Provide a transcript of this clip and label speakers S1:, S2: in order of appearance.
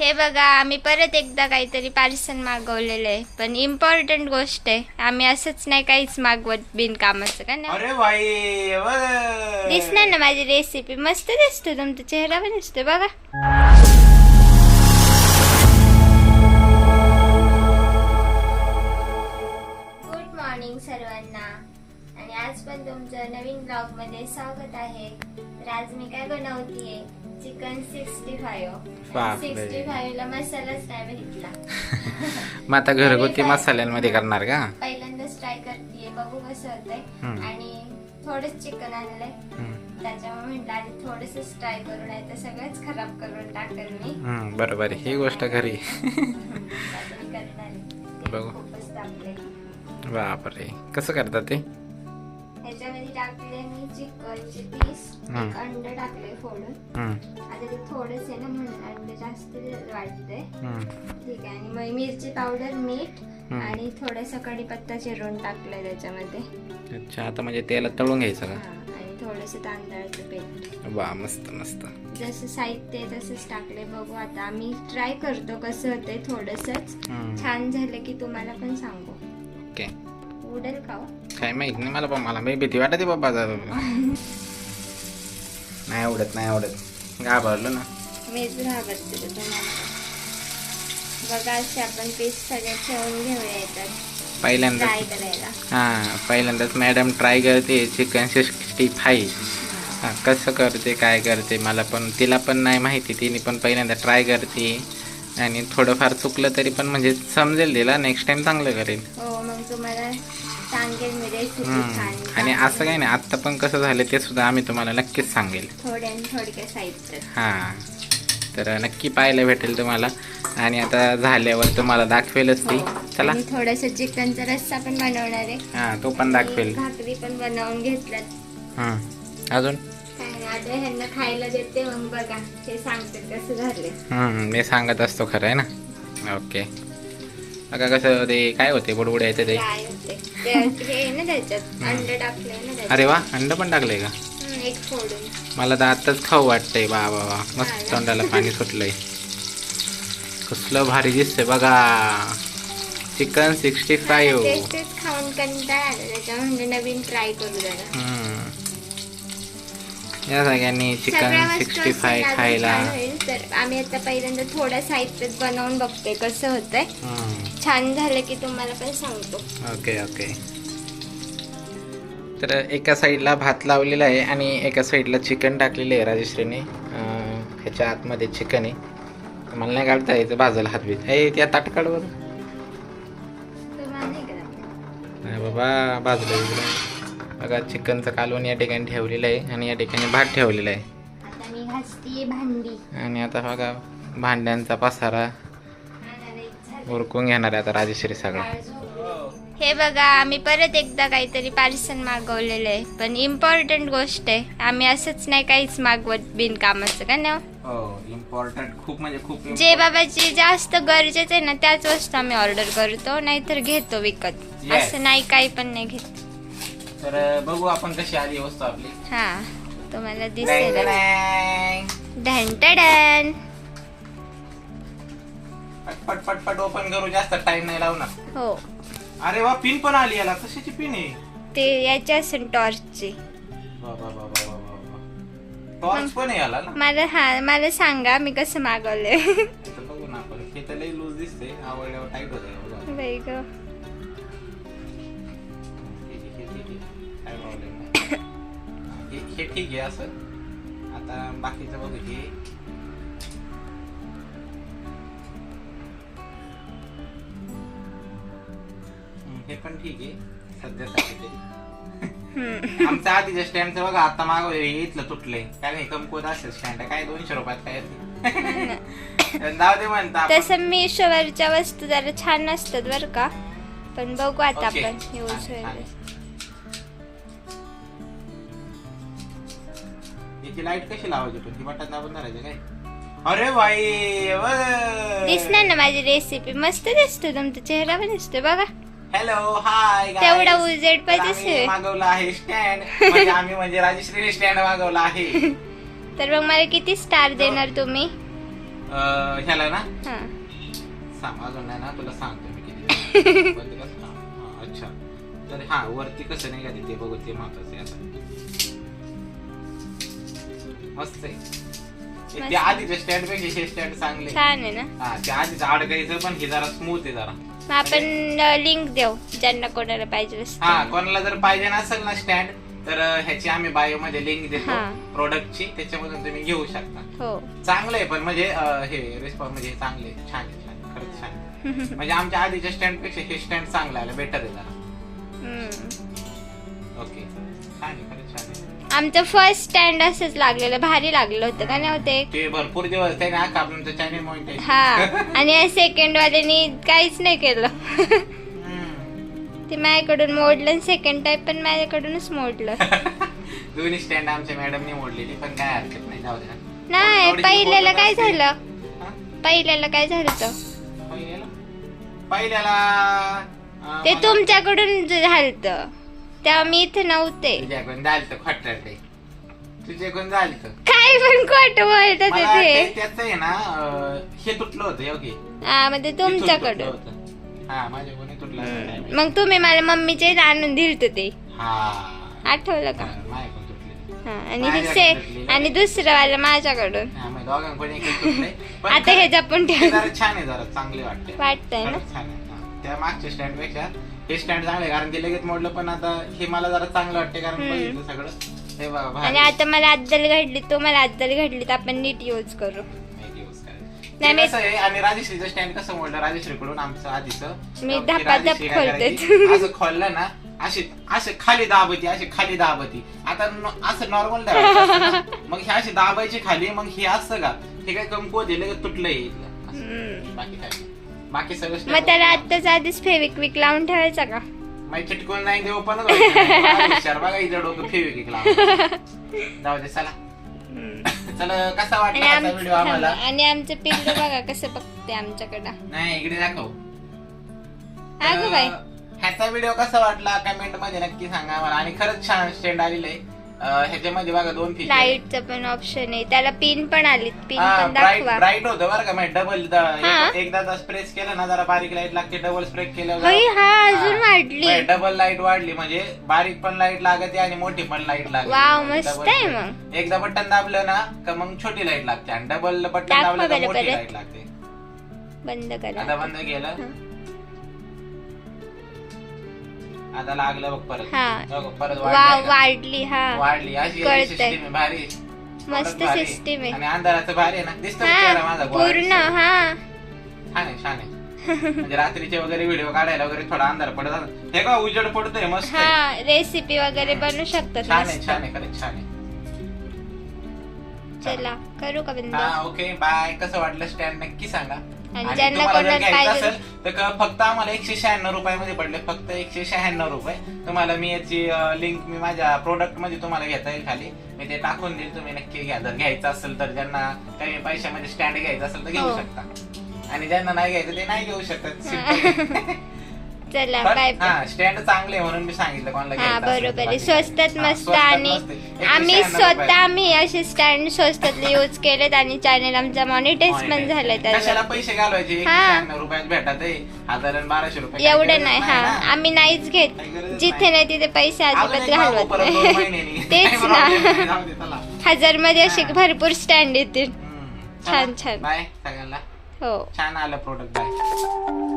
S1: हे बघा आम्ही परत एकदा काहीतरी पार्सल मागवलेलं आहे. पण इम्पॉर्टंट गोष्ट आहे. आम्ही असंच नाही काहीच मागवत बिनकामाचं का नाही?
S2: अरे भाई वर.
S1: दिसणार ना माझी रेसिपी मस्त दिसतो तुमचा चेहरा पण दिसतो बघा. गुड मॉर्निंग सर्वांना. आणि आज पण तुमचं नवीन ब्लॉगमध्ये स्वागत आहे. तर आज मी काय बनवतीये? चिकन सिक्स्टी फाईव्ह
S2: बापरे.
S1: सिक्स्टी फाईव्ह ला मसालाच नाही भेटला
S2: मग आता घरगुती मसाल्यांमध्ये करणार का
S1: पहिल्यांदाच ट्राय करतेय बघू कसं होतंय
S2: हम्म.
S1: आणि थोडंच चिकन आणलंय
S2: हम्म.
S1: त्याच्यामुळे म्हटलं आधी थोडंसंच ट्राय करून आहे तर सगळंच खराब करून टाकेल मी
S2: हम्म, बरोबर आहे. ही गोष्ट खरी
S1: आता मी करणार आहे. ते
S2: बघू.
S1: खूपच
S2: बापरे कसं करतात ते
S1: ह्याच्यामध्ये टाकले मी चिकनचे पीस
S2: हम्म.
S1: अंड टाकले फोडून. आता ते थोडंच आहे ना म्हणून अंड जास्त
S2: हम्म.
S1: ठीक आहे आणि मग मिरची पावडर मीठ. आणि थोडंसं कढीपत्ता चिरून टाकलंय त्याच्यामध्ये.
S2: अच्छा आता म्हणजे त्याला तळून घ्यायचं का?
S1: आणि थोडंसं तांदळाचं पीठ.
S2: वा मस्त मस्त.
S1: जसं साहित्य तसंच टाकले बघू आता. आम्ही ट्राय करतो कसं होतंय थोडंसंच. छान झालं की तुम्हाला पण सांगू.
S2: ओके.
S1: उडेल का हो?
S2: काय माहीत नाही मला पण मला मी भीती वाटते बाबा. नाही आवडत नाही आवडत. घाबरलो ना.
S1: मीच घाबरते तुम्हाला. बघा असे आपण पीस सगळे ठेवून घेऊया येतात
S2: पहिल्यांदा
S1: करायला.
S2: हा पहिल्यांदाच मॅडम ट्राय करते चिकन सिक्स्टी फाईव्ह कसं करते काय करते मला पण तिला पण नाही माहिती तिने पण पहिल्यांदा ट्राय करते. आणि थोडंफार चुकलं तरी पण म्हणजे समजेल तिला नेक्स्ट टाइम चांगलं करेल.
S1: हो मग तुम्हाला सांगेल मी रेसिपी
S2: हम्म.
S1: छान
S2: आणि असं काही नाही आत्ता पण कसं झालं ते सुद्धा आम्ही तुम्हाला नक्कीच सांगेल.
S1: थोड्या थोडक्या साहित्य
S2: हां. तर नक्की पाहायला भेटेल तुम्हाला. आणि आता झाल्यावर तुम्हाला दाखवेलच ती. चला.
S1: आणि थोडस चिकनचा रस्सा पण बनवणार आहे.
S2: हां तो पण दाखवेल.
S1: भाकरी पण बनवून घेतल्यात.
S2: हं. अजून?
S1: आता ह्यांना खायला देते मग बघा. हे सांगते कसं झाले
S2: हम्म, मी सांगत असतो खरं आहे ना? ओके. बघा कसं ते काय होते? बुडबुडे येते ते?
S1: काय होते? ते हे आहे ना त्याच्यात अंड टाकले ना त्याच्यात
S2: अरे वा अंड पण टाकलंय का?
S1: हम्म, एक फोडून.
S2: मला तर आत्ताच खाऊ वाटतंय. बा बा बा मस्त तोंडाला पाणी सुटलंय. कसलं भारी दिसतंय बघा. चिकन सिक्स्टी फाईव्ह
S1: तेच तेच खाऊन कंटाळा आला. त्याच्या म्हणजे नवीन ट्राय करू जरा.
S2: या सगळ्यांनी चिकन
S1: वस्तू
S2: सिक्स्टी
S1: असतील
S2: फाय
S1: अजून
S2: खायला.
S1: छान होईल. तर आम्ही आता पहिल्यांदा थोडं साहित्य बनवून बघतोय कसं होतंय.
S2: हम्म.
S1: छान झालं की तुम्हाला पण सांगतो.
S2: Okay okay. तर एका साईडला भात लावलेला आहे आणि एका साईडला चिकन टाकलेलं आहे राजश्रीने. ह्याच्या आतमध्ये चिकन आहे. मला नाही काढता यायचं भाजायला हात बीत. ए त्या ताट काढ बरं.
S1: तुम्हाला नाही
S2: बाबा भाजलं बघा चिकनचं कालवण या ठिकाणी ठेवलेलं आहे आणि या ठिकाणी भात ठेवलेला आहे. आणि आता बघा भांड्यांचा पसारा. उरकून घेणार आहे आता राजश्री सगळं.
S1: हे बघा आम्ही परत एकदा काहीतरी पार्सल मागवलेलं आहे. पण इम्पॉर्टंट गोष्ट आहे. आम्ही असंच नाही काहीच मागवत बिनकामाचं का नाही हो?
S2: हो इम्पॉर्टंट खूप म्हणजे खूप
S1: जे बाबाची जास्त गरजेचं आहे ना त्याच वस्तू आम्ही ऑर्डर करतो नाहीतर घेतो विकत.
S2: Yes.
S1: असं नाही काही पण नाही घेत.
S2: तर बघू आपण कशी आली वस्तू आपली.
S1: हा तुम्हाला दिसेल. ढंटडन
S2: पट पट पट ओपन करू. जास्त टाइम नाही लावणार.
S1: हो.
S2: अरे वा पिन पण आली याला. कशाची पिन आहे?
S1: ते याची असेल टॉर्चची
S2: टॉर्च पण आहे याला ना?
S1: मला हा मला सांगा मी कसं मागवले
S2: तर बघू ना आपण. हे तर लई लूज दिसते आवडल्यावर टाईट होत आहे
S1: बाई ग.
S2: काय प्रॉब्लेम नाही. हे- हे ठीक आहे असं. आता बाकीचं बघू. हे ठीक आहे. सध्यासाठी तरी. आधीच्या स्टँडचं बघा आता मागव इथलं तुटलंय. काय नाही कमकुवत असेल स्टँड काय दोनशे रुपयात काय जाऊ दे म्हणता.
S1: तसं मिशोवरच्या वस्तू जरा छान नसतात बरं का. पण बघू आता. आपण यूज.
S2: याची लाइट कशी लावायची पण ती बटन दाबून धरायचं काय? अरे भाई
S1: दिसणार ना माझी रेसिपी मस्त दिसतो तुमचा चेहरा पण दिसतो बघा.
S2: हॅलो हाय
S1: तेवढा उजेड दिसेल.
S2: मागवला आहे स्टँड म्हणजे आम्ही म्हणजे राजश्री स्टँड मागवला आहे.
S1: तर मग मला किती स्टार देणार तुम्ही?
S2: ह्याला ना? सांग अजून नाही ना? तुला सांगतो मी किती अच्छा. तर हा वरती कसं नाही का ते बघू ते महत्वाचं आता. मस्त आहे. ते-
S1: मस्त.
S2: ते आधीच्या स्टँडपेक्षा हे स्टँड चांगले
S1: छान आहे ना?
S2: हा ते आधीच अडकायचं पण हे जरा स्मूथ आहे जरा.
S1: मग आपण लिंक देऊ ज्यांना कोणाला पाहिजे असेल.
S2: हा कोणाला जर पाहिजे नसेल ना स्टँड तर ह्याची आम्ही बायो मध्ये लिंक देतो
S1: हा.
S2: प्रोडक्टची त्याच्यामधून तुम्ही घेऊ शकता
S1: हो
S2: चांगलं आहे पण म्हणजे अं, हे रिस्पॉन्स म्हणजे चांगले आहे. छान आहे छान आहे. खरंच छान आहे. म्हणजे आमच्या आधीच्या स्टँडपेक्षा हे स्टँड चांगलं आहे बेटर आहे जरा
S1: हम्म.
S2: ओके छान आहे खरंच छान आहे
S1: आमचं फर्स्ट स्टँड असंच लागलेलं भारी लागलं होतं का नाही होते
S2: ते भरपूर दिवस ते ना
S1: हा आणि सेकंड वाल्यानी काहीच नाही केलं ते माझ्याकडून मोडलं सेकंड टाईप पण माझ्याकडूनच मोडलं
S2: दोन्ही स्टँड आमच्या मॅडमने मोडलेली पण काय हरकत नाही जाऊ दे ना.
S1: नाही
S2: थोडीशी
S1: पहिल्याला
S2: बोलत
S1: काय
S2: असते.
S1: झालं
S2: हा?
S1: पहिल्याला काय झालं होतं?
S2: पहिल्याला पहिल्याला अं,
S1: ते
S2: मला-
S1: तुमच्याकडून झालत तेव्हा मी इथे नव्हते
S2: तुझ्याकडून झालं खटर ते? तुझ्याकडून झालं
S1: काय पण खोट बोलत
S2: ते. त्याचं आहे ना अं, हे तुटलं होतं योगी
S1: हा म्हणजे तुमच्याकडून
S2: हा माझ्याकडून तुटलं.
S1: मग तुम्ही मला मम्मीचे आणून दिलत ते.
S2: हा.
S1: आठवलं का?
S2: हा, माझ्याकडून तुटले
S1: हा आणि
S2: तुटली.
S1: आणि दुसरं वाला माझ्याकडून.
S2: हा, मग दोघांकडून एक एक तुटलंय. पण
S1: आता हे
S2: खरं-
S1: जपून
S2: हे
S1: ठेव.
S2: जरा छान आहे जरा चांगले वाटते
S1: वाटतंय ना?
S2: खरंच छान आहे. हा. त्या मागच्या स्टँडपेक्षा हे स्टँड चांगले कारण ते लगेच मोडलं पण आता हे मला जरा चांगलं वाटते कारण. बघितलं सगळं हे बघा भारी.
S1: आणि आता मला अद्दल घडली तो मला अद्दल घडली तर आपण नीट यूज करू
S2: माहिती use.
S1: नाही,
S2: ते
S1: मी-
S2: कसं आहे आणि राजश्रीचं स्टँड कसं मोडलं राजश्रीकडून आमचं आधीचं
S1: मी धपाधप खोलते.
S2: असं खोललं ना असे असे खाली दाबती असे खाली दाबती आता न- असं नॉर्मल मग हे असे दाबायचे खाली मग हे असं का हे काय कमकुवत आहे लगेच तुटलं हे इथलं असं.
S1: हम्म.
S2: बाकी काय नाही. बाकी सगळं
S1: मग त्याला. आत्ताच आधीच फेविक्विक लावून ठेवायचा का?
S2: मग चिटकून नाही देऊ पण हुशार बघा इथं डोकं फेविक लावून. जाऊ दे चला. चला कसा
S1: आणि
S2: वाटला
S1: आम-
S2: व्हिडिओ आम्हाला?
S1: आणि आमचं पिल्लू बघा कसं बघते आमच्याकडं.
S2: नाही इकडे दाखव.
S1: अगं बाई.
S2: ह्याचा व्हिडिओ कसा वाटला? कमेंटमध्ये नक्की सांगा मला आणि खरंच छान स्टँड आलेलं आहे. ह्याच्यामध्ये बघा दोन फीचर
S1: लाईटचं पण ऑप्शन आहे. त्याला पिन पण आली पिन पण
S2: ब्राईट
S1: दाखवा.
S2: ब्राईट होतं बरं का म्हणजे डबल. एकदा प्रेस केलं ना जरा बारीक लाइट लागते डबल स्प्रेस केलं
S1: हा अजून वाढली.
S2: डबल लाइट वाढली म्हणजे बारीक पण लाइट लागते आणि मोठी पण लाइट लागते.
S1: वाव,
S2: म्हणजे
S1: मस्त
S2: double
S1: आहे.
S2: एकदा बटन दाबलं ना का मग छोटी लाइट लागते. आणि डबल बटन
S1: दाखवा
S2: दाबलं का
S1: बरं
S2: मोठी
S1: परत.
S2: लाइट लागते.
S1: बंद
S2: आता
S1: करा
S2: बंद केलं? आता लागलं बघ परत
S1: हा.
S2: बघ, परत का?
S1: वाढली हा
S2: वाढली अशी
S1: कळतंय.
S2: सिस्टीम आहे भारी
S1: मस्त system आहे.
S2: आणि अंधाराचं भारी आहे ना दिसतो चेहरा माझा गोरा
S1: पूर्ण
S2: दिसतो.
S1: हा
S2: छान आहे छान आहे म्हणजे रात्रीचे वगैरे व्हिडिओ काढायला वगैरे थोडा अंधार पडत असतो. हे का उजेड पडतोय मस्त आहे.
S1: हा रेसिपी वगैरे बनवू शकतात
S2: छान आहे
S1: मस्त.
S2: छान आहे खरंच छान आहे
S1: चला करू का बंद
S2: हा ओके बाय कसं वाटलं स्टँड नक्की सांगा
S1: आणि
S2: आणि
S1: ज्यांना
S2: तुम्हाला जर
S1: कोणाला
S2: घ्यायचं
S1: पाहिजे
S2: असेल तर फक्त आम्हाला एकशे शहाण्णव रुपयामध्ये पडले. फक्त एकशे शहाण्णव रुपये. तुम्हाला मी याची लिंक मी माझ्या प्रोडक्टमध्ये तुम्हाला घेता येईल खाली. मी ते टाकून देईल. तुम्ही नक्की घ्या. जर घ्यायचं असेल तर ज्यांना कमी पैशामध्ये स्टँड घ्यायचं असेल तर घेऊ
S1: हो.
S2: शकता. आणि ज्यांना नाही घ्यायचं ते नाही घेऊ शकत. simple.
S1: चला
S2: पण
S1: बाय
S2: हा स्टँड चांगले म्हणून मी सांगितलं कोणाला
S1: हा
S2: घ्यायचं असेल तर
S1: बरोबर आहे
S2: बाकी.
S1: स्वस्तात
S2: हा,
S1: मस्त
S2: स्वस्तात
S1: आणि
S2: मस्त आहे. एकशे
S1: आम्ही स्वतः. आम्ही असे स्टँड स्वस्तातले यूज केलेत आणि चॅनल आमचा मॉनिटाईज पण. झालाय
S2: कशाला
S1: त्यावर
S2: पैसे घालवायचे एकशे
S1: हा.
S2: शहाण्णव रुपयात भेटत आहे बाराशे रुपये
S1: एवढं नाही हा. आम्ही नाहीच घेत
S2: काही
S1: जिथे
S2: नाही.
S1: तिथे पैसे अजिबात घालवत नाही. तेच ना. हजारमध्ये असे
S2: हा.
S1: भरपूर स्टँड येतील. छान. छान.
S2: बाय सगळ्यांना
S1: हो
S2: छान आलं प्रोडक्ट बाय